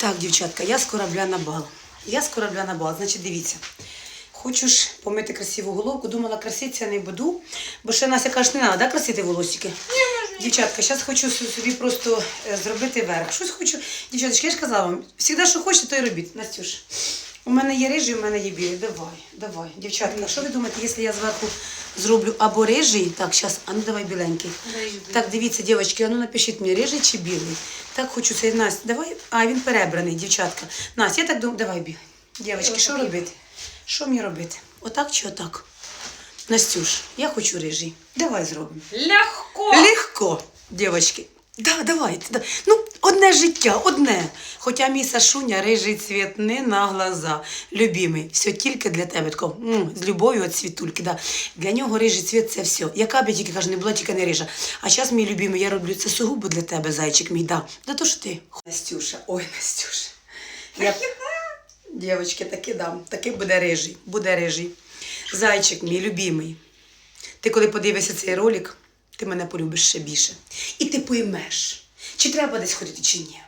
Так, дівчатка, я з корабля на бал. Я з корабля на бал. Значить, дивіться. Хочу ж помити красиву головку. Думала, краситися не буду, бо ще Настя каже, не треба, да, красити волосики? Ні, Дівчатка, зараз хочу собі просто е, зробити верх. Щось хочу. Дівчаточки, я ж казала вам, завжди, що хочете, то й робіть. Настюш, у мене є рижий, у мене є білий. Давай, давай. Дівчатка, що ви думаєте, якщо я зверху зроблю або рижий, так, зараз, а ну давай біленький. Так, дивіться, дівчатки, а ну напишіть мені, рижий чи білий. Так хочу цей Настя, давай. А, він перебраний, дівчатка. Настя, я так думаю, давай білий. Дівчатки, що робити? Що мені робити? Отак чи отак? Настюш, я хочу рижий. Давай зробимо. Легко! Легко, дівчатки. Да, давайте. Да. Ну, одне життя, одне. Хоча мій Сашуня рижий цвіт не на глаза. Любимий, все тільки для тебе. Тако, м, з любов'ю від світульки. Да. Для нього рижий цвіт це все. Яка б я тільки каже, не була, тільки не рижа. А зараз, мій любимий, я роблю це сугубо для тебе, зайчик мій. Да. Да то що ти? Настюша, ой, Настюша. Я... Дівчатки, таки дам. Таки буде рижий. Буде рижий. Зайчик мій любимий. Ти коли подивишся цей ролик, ти мене полюбиш ще більше. І ти поймеш, чи треба десь ходити, чи ні.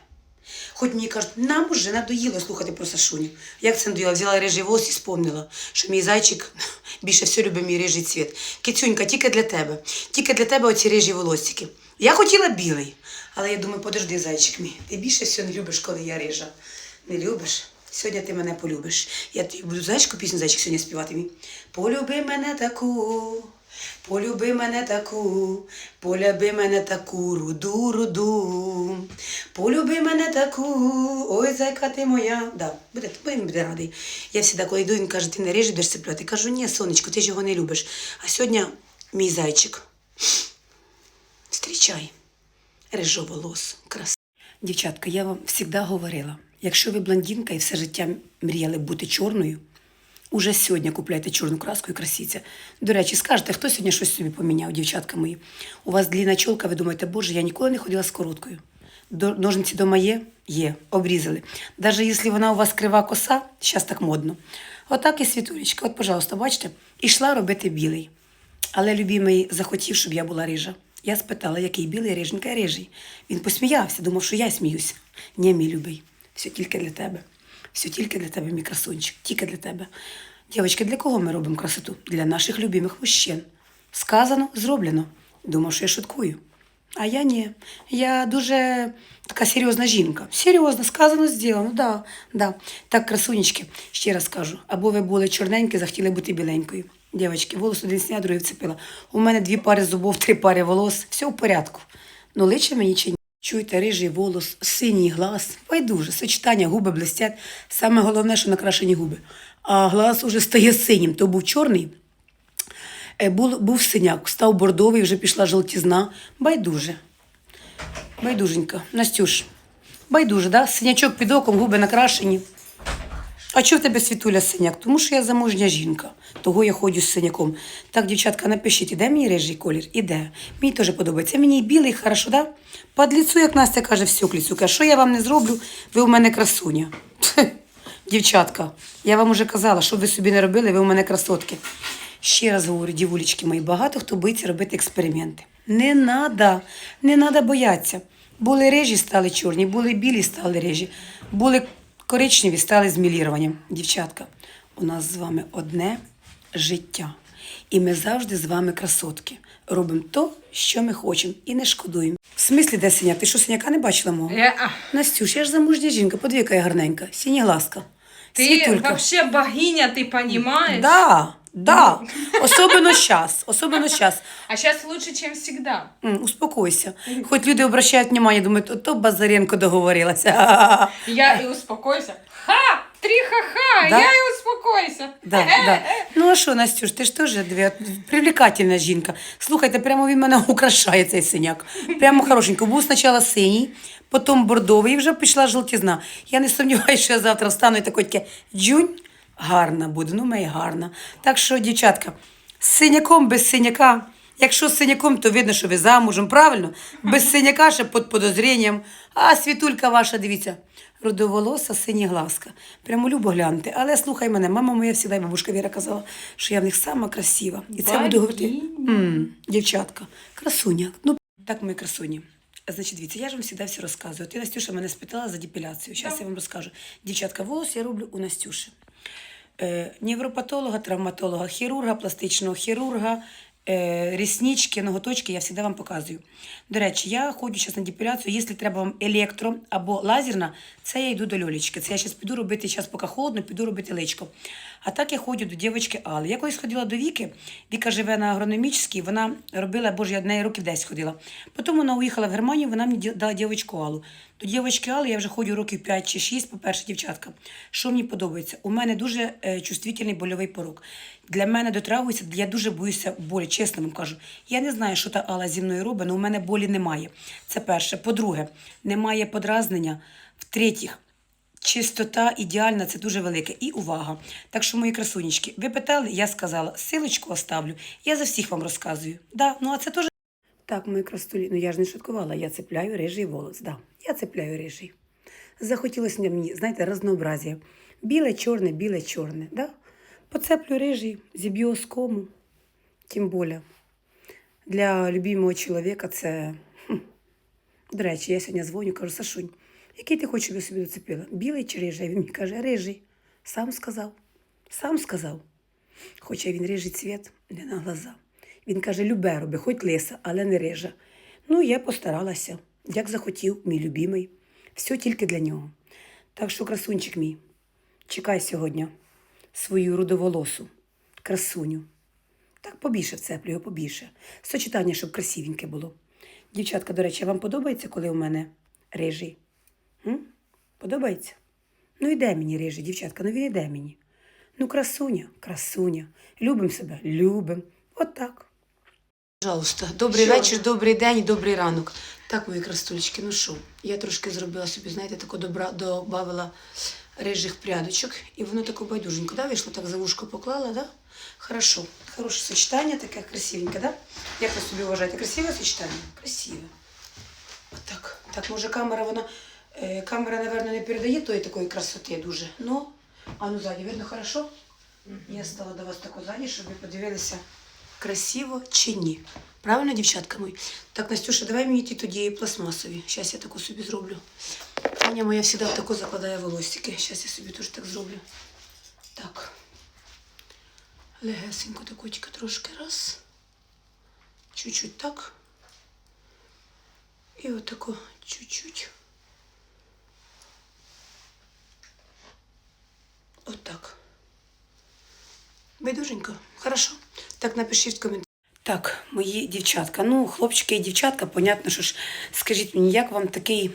Хоч мені кажуть, нам уже надоїло слухати про Сашуню. Як це надоїло? Взяла рижий волос і спомнила, що мій зайчик більше все любить мій рижий цвіт. Кицюнька, тільки для тебе. Тільки для тебе оці рижі волосики. Я хотіла білий, але я думаю, подожди, зайчик мій, ти більше все не любиш, коли я рижа. Не любиш? Сьогодні ти мене полюбиш. Я тобі буду знаєш, яку пісню зайчик сьогодні співати мій. Полюби мене таку, полюби мене таку, полюби мене таку, руду, руду. Полюби мене таку, ой, зайка ти моя. Да, буде, він буде радий. Я завжди, коли йду, він каже, ти не рижі будеш цепляти. Кажу, ні, сонечко, ти ж його не любиш. А сьогодні мій зайчик. Зустрічай. Рижоволос, крас. Дівчатка, я вам завжди говорила, якщо ви блондинка і все життя мріяли бути чорною, уже сьогодні купляйте чорну краску і красіться. До речі, скажете, хто сьогодні щось собі поміняв, дівчатка мої. У вас длінна чолка, ви думаєте, боже, я ніколи не ходила з короткою. Ножниці дома є? Є, обрізали. Навіть якщо вона у вас крива коса, зараз так модно. Отак і світулечка, от, пожалуйста, бачите, ішла робити білий. Але любимий захотів, щоб я була рижа. Я спитала, який білий риженька рижий. Він посміявся, думав, що я сміюся. Ні, мій любий, все тільки для тебе. Все тільки для тебе, мій красунчик, тільки для тебе. Дівчатки, для кого ми робимо красоту? Для наших любимих мужчин. Сказано, зроблено. Думав, що я шуткую. А я ні. Я дуже така серйозна жінка. Серйозно, сказано, зроблено, да, да. Так, красунечки, ще раз кажу, або ви були чорненькі, захотіли бути біленькою. Дівчатки, волос один сняла, другий вцепила. У мене дві пари зубов, три пари волос, все в порядку. Ну, личе мені чи ні? Чуєте, рижий волос, синій глаз, байдуже, сочетання, губи блестять. Саме головне, що накрашені губи. А глаз уже стає синім, то був чорний, Е, Був, був синяк, став бордовий, вже пішла жовтізна. Байдуже. Байдуженька. Настюш. Байдуже, да? Синячок під оком, губи накрашені. А чого в тебе світуля синяк? Тому що я замужня жінка. Того я ходжу з синяком. Так, дівчатка, напишіть, іде мій рижий колір? Іде. Мені теж подобається. Мені і білий, хорошо, да? Під ліцу, як Настя каже, все к ліцу. Каже, що я вам не зроблю, ви у мене красуня. Дівчатка, я вам уже казала, що ви собі не робили, ви у мене красотки. Ще раз говорю, дівулечки мої, багато хто боїться робити експерименти. Не надо, не надо боятися. Були режі, стали чорні, були білі, стали режі, були коричневі, стали з. Дівчатка, у нас з вами одне життя. І ми завжди з вами красотки. Робимо то, що ми хочемо, і не шкодуємо. В смислі, де синяк? Ти що синяка не бачила мого? Я... Настюш, я ж замужня жінка, подивіться, я гарненька, синіглазка. Ты Світулька. вообще богиня, ты понимаешь? Да, да. Особливо зараз, особливо зараз. А сейчас лучше, чем всегда. Успокойся. Хоч люди обращають увагу, думають, ото Базаренко договорилася. Я и успокойся. Ха! Три ха-ха! Да? Я и успокойся. Да, да. Ну а що, Настюш, ти ж теж дві, привлекательна жінка. Слухайте, прямо він мене украшає цей синяк. Прямо хорошенько. Був спочатку синій, потім бордовий, і вже пішла жовтізна. Я не сумніваюся, що я завтра встану і таке джунь, гарна буде, ну мей гарна. Так що, дівчатка, з синяком без синяка. Якщо з синяком, то видно, що ви замужем, правильно? Без синяка ще під подозрінням. А світулька ваша, дивіться, рудоволоса, синіглазка. Прямо любо глянути. Але слухай мене, мама моя завжди, і бабушка Віра казала, що я в них сама красива. І це буду говорити. Богиня. М, дівчатка, красуня. Ну, так, мої красуні. Значить, дивіться, я ж вам завжди все розказую. Ти, Настюша, мене спитала за депіляцію. Зараз я вам розкажу. Дівчатка, волос я роблю у Настюші. Е, невропатолога, травматолога, хірурга, пластичного хірурга, е, ріснички, ноготочки я завжди вам показую. До речі, я ходжу зараз на депіляцію. Якщо треба вам електро або лазерна, це я йду до Льолічки. Це я зараз піду робити, зараз поки холодно, піду робити личко. А так я ходжу до дівчинки Алли. Я колись ходила до Віки. Віка живе на агрономічній, вона робила, боже, я до неї років 10 ходила. Потім вона уїхала в Германію, вона мені дала дівчинку Аллу. До дівчинки Алли я вже ходжу років 5 чи 6, по-перше, дівчатка. Що мені подобається? У мене дуже е, чувствительний больовий порог. Для мене дотрагується, я дуже боюся болі, чесно вам кажу. Я не знаю, що та Алла зі мною робить, але у мене болі немає. Це перше. По-друге, немає подразнення. В-третіх, Чистота ідеальна, це дуже велике. І увага. Так що, мої красунечки, ви питали, я сказала, силочку оставлю. Я за всіх вам розказую. Да, ну а це теж. Так, мої красулі, ну я ж не шуткувала, я цепляю рижий волос. Да, я цепляю рижий. Захотілося мені, знаєте, разнообразія. Біле, чорне, біле, чорне. Да? Поцеплю рижий, зіб'ю оскому. Тим більше. Для любимого чоловіка це. хм. До речі, я сьогодні дзвоню, кажу, Сашунь, який ти хочеш, я собі доцепила? Білий чи рижий? Він мені каже, рижий. Сам сказав. Сам сказав. Хоча він рижий цвіт, не на глаза. Він каже, любе роби, хоч лиса, але не рижа. Ну, я постаралася, як захотів, мій любимий. Все тільки для нього. Так що, красунчик мій, чекай сьогодні свою рудоволосу, красуню. Так побільше вцеплю його, побільше. Сочетання, щоб красивеньке було. Дівчатка, до речі, вам подобається, коли у мене рижий? М? Подобається? Ну йде мені рижий, дівчатка, ну він іде мені. Ну, красуня, красуня. Любим себе, любим. От так. Пожалуйста, добрий Що? вечір, добрий день і добрий ранок. Так, мої красулечки, ну що, я трошки зробила собі, знаєте, тако добра, добавила рижих прядочок, і воно тако байдуженько, да, вийшло, так за вушко поклала, да? Хорошо. Хороше сочетання, таке красивеньке, да? Як ви собі вважаєте, красиве сочетання? Красиве. Отак. Так, може, камера, вона, е, камера, напевно, не передає тої такої красоти дуже. Ну, а ну ззаді, видно хорошо? Я стала до вас тако ззаді, щоб ви подивилися, красиво чи ні. Правильно, дівчатка мої? Так, Настюша, давай мені ті тоді пластмасові. Зараз я таку собі зроблю. Аня моя завжди в таку закладає волосики. Зараз я собі теж так зроблю. Так. Легесенько таку тільки трошки раз. Чуть-чуть так. І отако чуть-чуть. Отак. Байдуженько. Хорошо. Так напишіть в коментарі. Так, мої дівчатка. Ну, хлопчики і дівчатка, понятно, що ж, скажіть мені, як вам такий,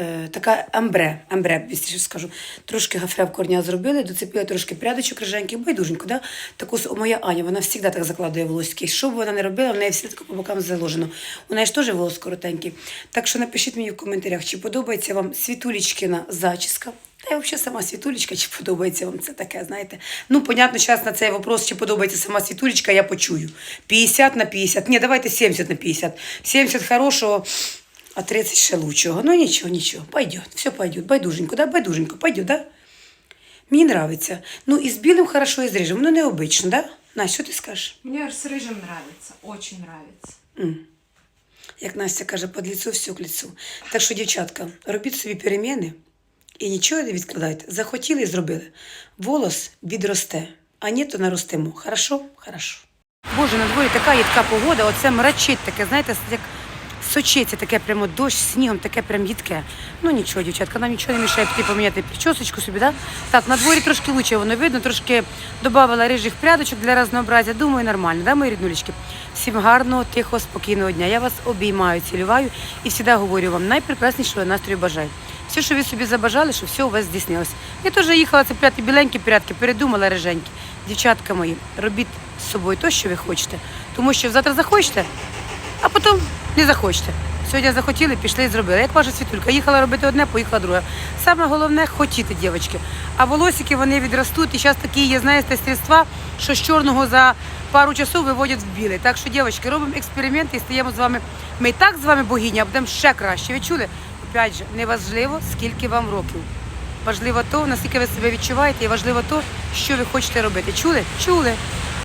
е, така амбре, амбре, більше скажу. Трошки гафре в корня зробили, доцепила трошки прядочок риженьких, байдуженько, да? Так ось моя Аня, вона завжди так закладує волосики. Що б вона не робила, в неї все тако по бокам заложено. У неї ж теж волос коротенький. Так що напишіть мені в коментарях, чи подобається вам Світулічкина зачіска. Та я взагалі сама світулечка, чи подобається вам це таке, знаєте? Ну, понятно, зараз на цей вопрос, чи подобається сама світулечка, я почую. 50 на 50. Ні, давайте 70 на 50. 70 хорошого, а 30 ще лучшого. Ну нічого, нічого, пойдет, все пойдет. Байдуженько, да? Байдуженько, пойдет, да? Мені нравиться. Ну, і з білим хорошо, і з рижим. Ну, необично, да? Настя, що ти скажеш? Мне с рыжим нравится, очень нравится. М. Як Настя каже, під лицо все к лицу. Так що, дівчатка, робіть собі переміни і нічого не відкладайте. Захотіли і зробили. Волос відросте, а ні, то наростемо. Хорошо? Хорошо. Боже, на дворі така їдка погода, оце мрачить таке, знаєте, як сочиться таке прямо дощ снігом, таке прям їдке. Ну нічого, дівчатка, нам нічого не мішає піти поміняти причосочку собі, да? Так, на дворі трошки лучше воно видно, трошки додавала рижих прядочок для разнообразя. Думаю, нормально, да, мої ріднулечки? Всім гарного, тихого, спокійного дня. Я вас обіймаю, цілюваю і завжди говорю вам найпрекраснішого настрою бажаю. Все, що ви собі забажали, щоб все у вас здійснилось. Я теж їхала цепляти біленькі порядки, передумала риженькі. Дівчатка мої, робіть з собою те, що ви хочете. Тому що завтра захочете, а потім не захочете. Сьогодні захотіли, пішли і зробили. Як ваша світулька, їхала робити одне, поїхала друге. Саме головне хотіти, дівчатки. А волосики вони відростуть. І зараз такі є, знаєте, средства, що з чорного за пару часов виводять в білий. Так що, дівчатки, робимо експерименти і стаємо з вами. Ми і так з вами богиня, а будемо ще краще. Ви чули? Опять же, не важливо, скільки вам років. Важливо то, наскільки ви себе відчуваєте, і важливо то, що ви хочете робити. Чули? Чули.